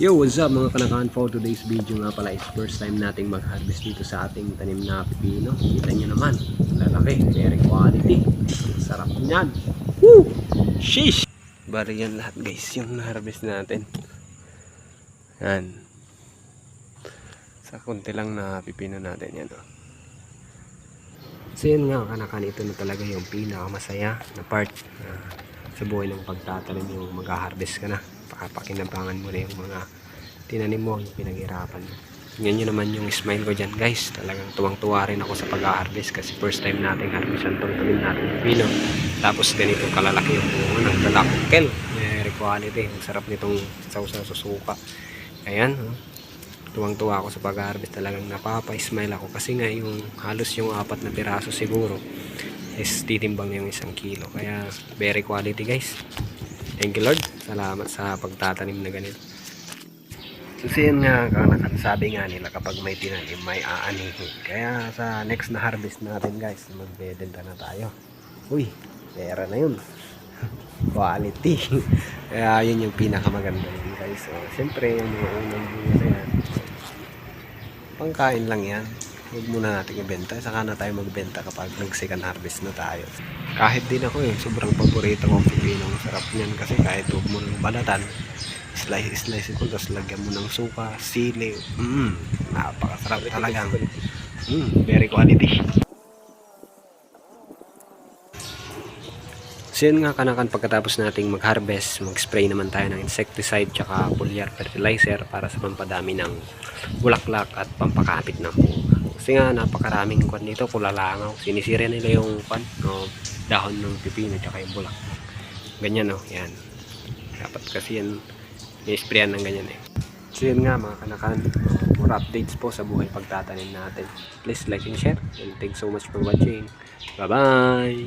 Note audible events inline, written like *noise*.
Yo, what's up mga kanakaan for today's video nga pala is first time nating mag-harvest dito sa ating tanim na pipino. Kita nyo naman, lalaki, very quality. Sarap niyan. Woo! Sheesh! Bari yan lahat guys, yung na-harvest natin. Yan. Sa konti lang na pipino natin yan. Oh. So yun nga, kanakan ito na talaga yung pinakamasaya na part na sa buhay ng pagtatanim yung mag-harvest ka na. Pakapakinabangan mo na yung mga tinanim mo, yung pinaghirapan mo. Yan yun naman yung smile ko dyan guys. Talagang tuwang-tuwa rin ako sa pag-harvest kasi first time nating harvestan tong tanim natin ng pino. Tapos ganito kalalaki yung bunga ng lalakkel. Very quality. Ang sarap nitong sausaw sa suka. Ayan. Oh tuwang-tuwa ako sa pag-harvest talagang napapa-smile ako kasi nga yung halos yung apat na piraso siguro is titimbang na yung isang kilo kaya very quality guys thank you Lord. Salamat sa pagtatanim na ganito. Kasi yun nga sabi nga nila kapag may tinanim may aanihin. Kaya sa next na harvest natin guys magbebenta na tayo. Uy pera na yun. *laughs* Quality. *laughs* Kaya yun yung pinakamaganda yun guys. So, siyempre yung unang bunga na yan. Pangkain lang yan huwag muna natin ibenta. Saka na tayo magbenta kapag nag second harvest na tayo. Kahit din ako eh sobrang paborito ko ang pipino. Ang sarap niyan kasi kahit huwag mo nang balatan slice slice ko tapos lagyan mo ng suka sili. Mm, napakasarap talagang mm, very quality. So yun nga kanakan pagkatapos nating mag-harvest, mag-spray naman tayo ng insecticide tsaka foliar fertilizer para sa pampadami ng bulaklak at pampakapit ng bunga. Kasi nga napakaraming kwan dito, pulalangaw. Sinisira nila yung kwan, no, dahon ng pipino tsaka yung bulaklak. Ganyan no, yan. Dapat kasi yan, i-sprayan ng ganyan eh. So yun nga mga kanakan, more updates po sa buhay pagtatanim natin. Please like and share and thanks so much for watching. Bye bye!